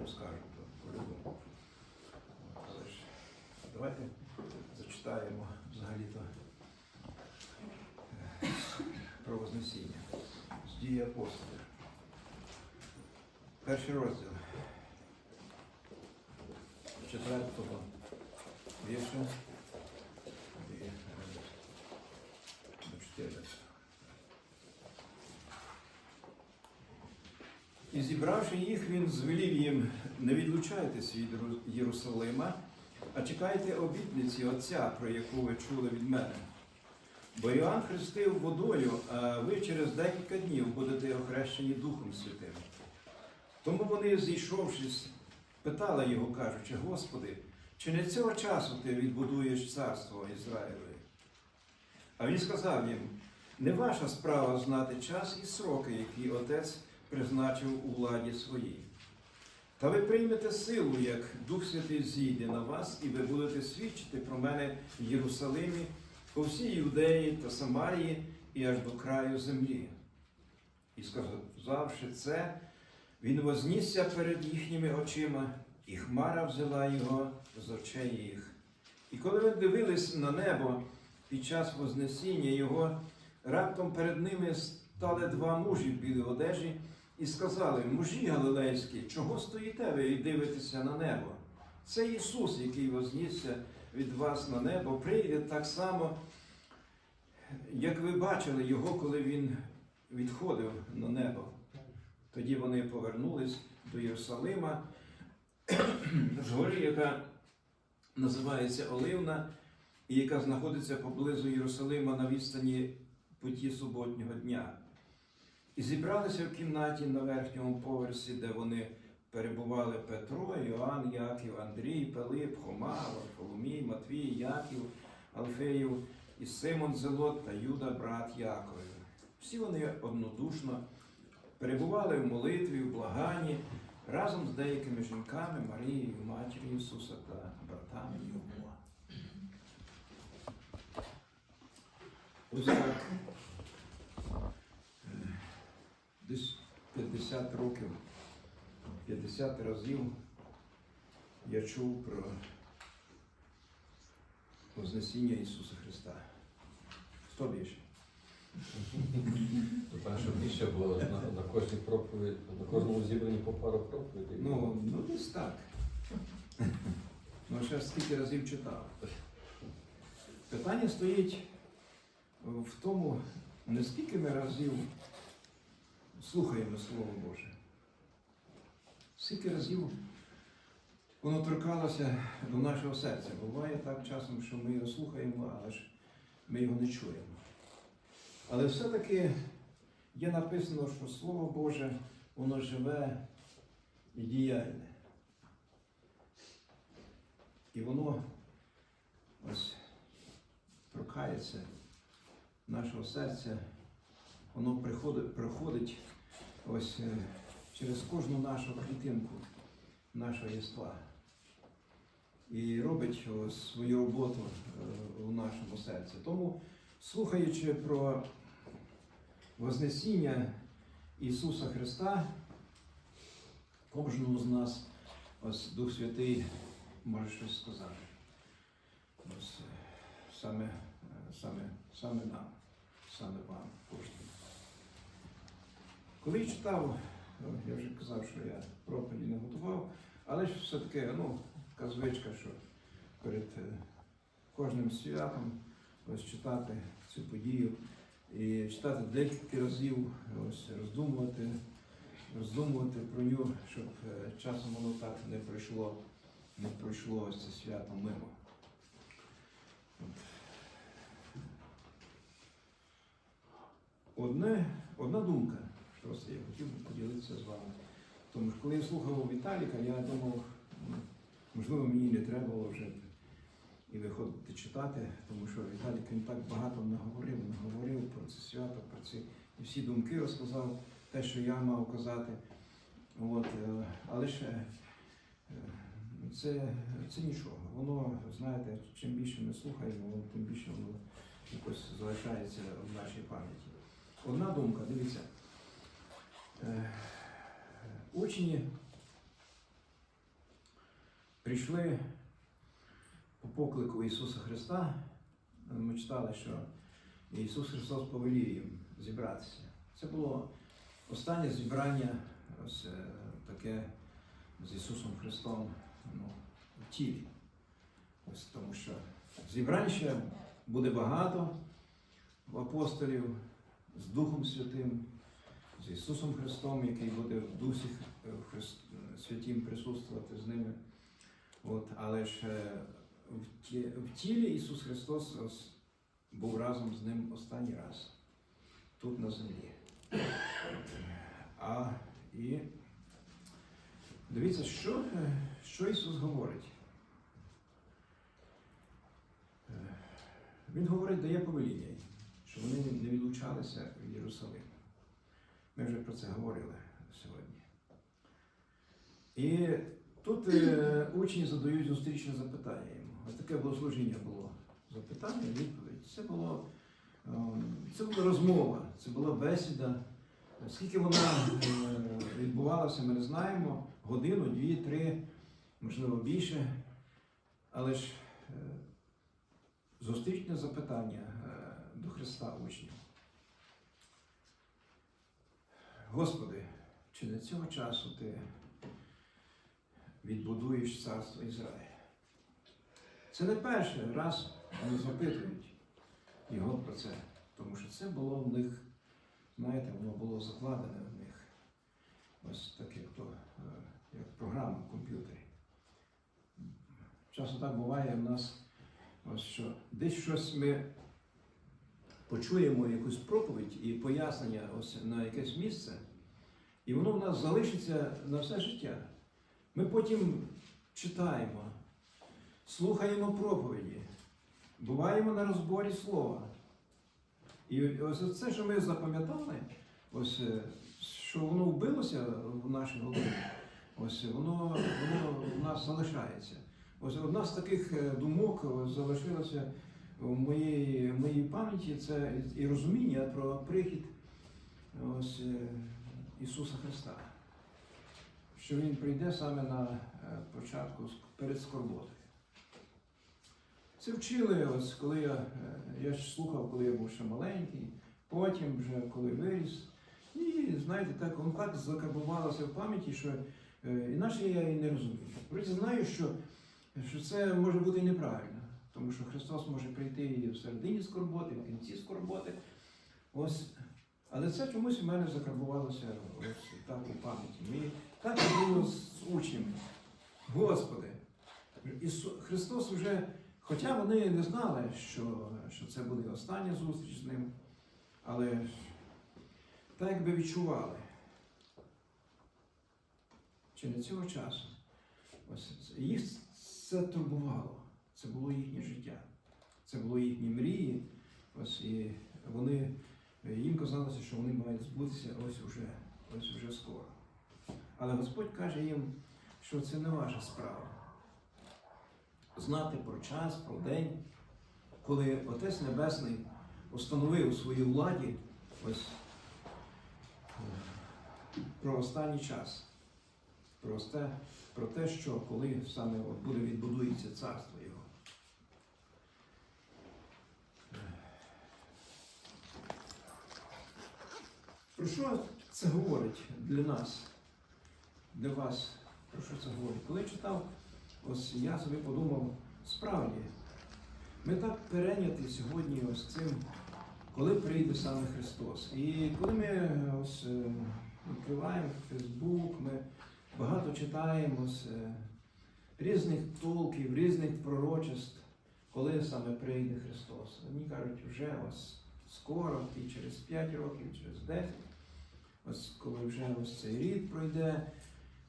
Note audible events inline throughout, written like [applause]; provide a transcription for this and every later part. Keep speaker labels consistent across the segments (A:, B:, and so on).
A: не розкажу, по-любому. Давайте зачитаємо взагалі-то е, про Вознесіння з дії апостолів. Перший розділ. Четвертого вірша і е, до 14. І зібравши їх, він звелів їм, не відлучайтесь від Єрусалима, а чекайте обітниці Отця, про яку ви чули від мене. Бо Іоанн хрестив водою, а ви через декілька днів будете охрещені Духом Святим. Тому вони, зійшовшись, питали його, кажучи, Господи, чи не цього часу ти відбудуєш царство Ізраїлеві? А він сказав їм, не ваша справа знати час і сроки, які Отець призначив у владі своїй. Та ви приймете силу, як Дух Святий зійде на вас, і ви будете свідчити про мене в Єрусалимі, по всій Юдеї та Самарії і аж до краю землі. І сказавши це, він вознісся перед їхніми очима, і хмара взяла його з очей їх. І коли ви дивились на небо під час Вознесіння його, раптом перед ними стали два мужі в білій одежі і сказали: Мужі галилейські, чого стоїте ви і дивитеся на небо? Це Ісус, який вознісся від вас на небо, прийде так само, як ви бачили його, коли він відходив на небо. Тоді вони повернулись до Єрусалима, [clears throat] з гори, яка називається Оливна, і яка знаходиться поблизу Єрусалима на відстані путі суботнього дня. І зібралися в кімнаті на верхньому поверсі, де вони перебували Петро, Йоанн, Яків, Андрій, Пилип, Хома, Варфоломій, Матвій, Яків, Алфеїв і Симон Зелот та Юда, брат Яковів. Всі вони однодушно перебували в молитві, в благанні разом з деякими жінками, Марією, матір'ю Ісуса та братами Його. Десь 50 років, 50 разів я чув про Вознесіння Ісуса Христа. Хто більше?
B: Тому що більше було на, на кожній проповіді, на кожному зібранні по пару проповідей.
A: Ну, ну десь так. Ну, ще скільки разів читав. Питання стоїть в тому, не скільки ми разів слухаємо Слово Боже. Скільки разів воно торкалося до нашого серця. Буває так часом, що ми його слухаємо, але ж ми його не чуємо. Але все-таки є написано, що Слово Боже, воно живе і діяльне. І воно ось торкається нашого серця, воно приходить, проходить ось е, через кожну нашу клітинку нашого єства. І робить ось свою роботу е, у нашому серці. Тому, слухаючи про Вознесіння Ісуса Христа, кожному з нас ось Дух Святий може щось сказати. Ось е, саме, саме, саме нам, саме вам, кожному. Коли я читав, ну, я вже казав, що я проповіді не готував, але ж все-таки, ну, така звичка, що перед е, кожним святом ось читати цю подію і читати декілька разів, ось роздумувати, роздумувати про нього, щоб е, часом воно так не пройшло, не пройшло ось це свято мимо. Одне, одна думка, що ось я хотів би з вами. Тому що коли я слухав Віталіка, я думав, ну, можливо, мені не треба було вже і виходити читати, тому що Віталік він так багато наговорив, наговорив про це свято, про ці і всі думки розказав, те, що я мав казати. От, е, але ще е, це, це нічого. Воно, знаєте, чим більше ми слухаємо, тим більше воно якось залишається в нашій пам'яті. Одна думка, дивіться. Учні прийшли по поклику Ісуса Христа. Ми читали, що Ісус Христос повелів їм зібратися. Це було останнє зібрання ось, е, таке з Ісусом Христом ну, в тілі. Ось тому що зібрань ще буде багато в апостолів з Духом Святим, з Ісусом Христом, який буде в Дусі е, Христ, Святім присутствувати з ними. От, але ж е, в, ті, в тілі Ісус Христос був разом з ним останній раз тут на землі. А і дивіться, що, е, що Ісус говорить. Е, Він говорить, дає повеління, що вони не відлучалися від Єрусалиму. Ми вже про це говорили сьогодні. І тут е, учні задають зустрічне запитання йому. Ось таке богослужіння було. Запитання, відповідь. Це було, е, це була розмова, це була бесіда. Скільки вона е, відбувалася, ми не знаємо. Годину, дві, три, можливо, більше. Але ж е, зустрічне запитання до Христа учнів. Господи, чи не цього часу ти відбудуєш царство Ізраїля? Це не перший раз вони запитують його про це, тому що це було в них, знаєте, воно було закладене в них. Ось так, як то, е, як програма в комп'ютері. Часто так буває в нас, ось що десь щось ми почуємо якусь проповідь і пояснення ось на якесь місце, і воно в нас залишиться на все життя. Ми потім читаємо, слухаємо проповіді, буваємо на розборі слова. І ось це, що ми запам'ятали, ось, е, що воно вбилося в нашій голові, ось воно, воно в нас залишається. Ось одна з таких е, думок ось, залишилася в моїй, в моїй пам'яті це і розуміння про прихід ось, е, Ісуса Христа. Що Він прийде саме на е, початку перед скорботою. Це вчили, ось коли я, е, я слухав, коли я був ще маленький, потім вже коли виріс. І знаєте, так воно так закарбувалося в пам'яті, що інакше я і не розумію. Знаю, що, що це може бути неправильно, тому що Христос може прийти і в середині скорботи, в кінці скорботи. Ось. Але це чомусь у мене закарбувалося ось так у пам'яті. Мені так було з учнями. Господи, Ісу... Христос вже, хоча вони не знали, що, що це буде остання зустріч з ним, але так якби відчували. Чи не цього часу? Ось їх це турбувало. Це було їхнє життя. Це було їхні мрії. Ось і вони їм казалося, що вони мають збутися ось уже, ось уже скоро. Але Господь каже їм, що це не ваша справа. Знати про час, про день, коли Отець Небесний установив у своїй владі ось про останній час, про те, про те, що коли саме буде відбудується царство Його. Про що це говорить для нас, для вас? Про що це говорить? Коли читав, ось я собі подумав, справді, ми так перейняті сьогодні ось цим, коли прийде саме Христос. І коли ми ось е, відкриваємо Фейсбук, ми багато читаємо ось, е, різних толків, різних пророчеств, коли саме прийде Христос. Одні кажуть, вже ось скоро, і через 5 років, і через 10, ось коли вже ось цей рік пройде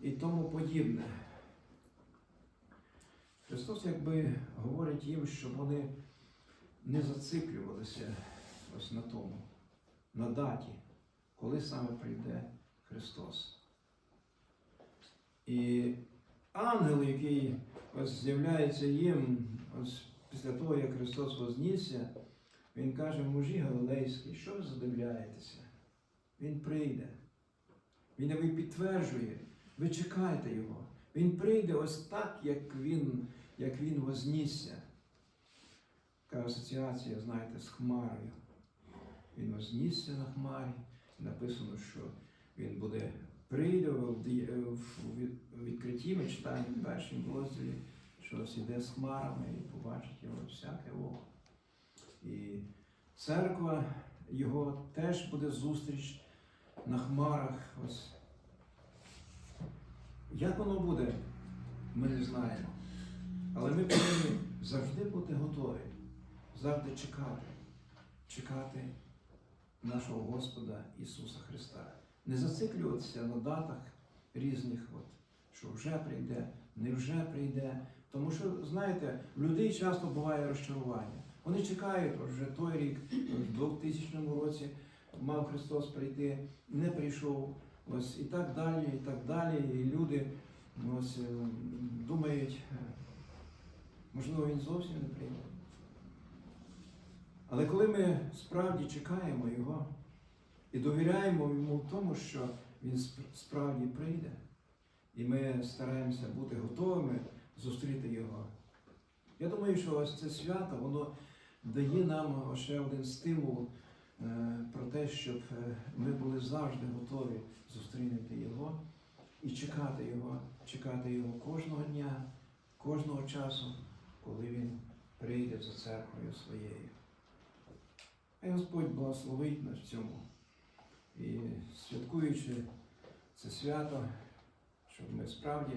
A: і тому подібне. Христос якби говорить їм, щоб вони не зациклювалися ось на тому, на даті, коли саме прийде Христос. І ангел, який ось з'являється їм ось після того, як Христос вознісся, він каже, мужі галилейські, що ви задивляєтеся? Він прийде. Він якби підтверджує, ви чекайте його. Він прийде ось так, як він, як він вознісся. Така асоціація, знаєте, з хмарою. Він вознісся на хмарі. Написано, що він буде прийде в, відкритті, ми читаємо в першому розділі, що ось з хмарами і побачить його всяке око. І церква його теж буде зустріч на хмарах. Ось. Як воно буде, ми не знаємо. Але ми повинні завжди бути готові, завжди чекати, чекати нашого Господа Ісуса Христа. Не зациклюватися на датах різних, от, що вже прийде, не вже прийде. Тому що, знаєте, в людей часто буває розчарування. Вони чекають, вже той рік, в 2000 році мав Христос прийти, не прийшов. Ось і так далі, і так далі. І люди ось, е, думають, е, можливо, він зовсім не прийде. Але коли ми справді чекаємо його і довіряємо йому в тому, що він справді прийде, і ми стараємося бути готовими зустріти його. Я думаю, що ось це свято, воно дає нам ще один стимул про те, щоб е, ми були завжди готові зустрінути його і чекати його, чекати його кожного дня, кожного часу, коли він прийде за церквою своєю. Хай Господь благословить нас в цьому. І святкуючи це свято, щоб ми справді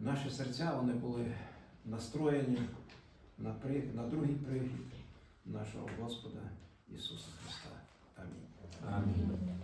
A: наші серця вони були настроєні на, при... на другий прихід нашого Господа Ісуса Христа. Амінь. Амінь.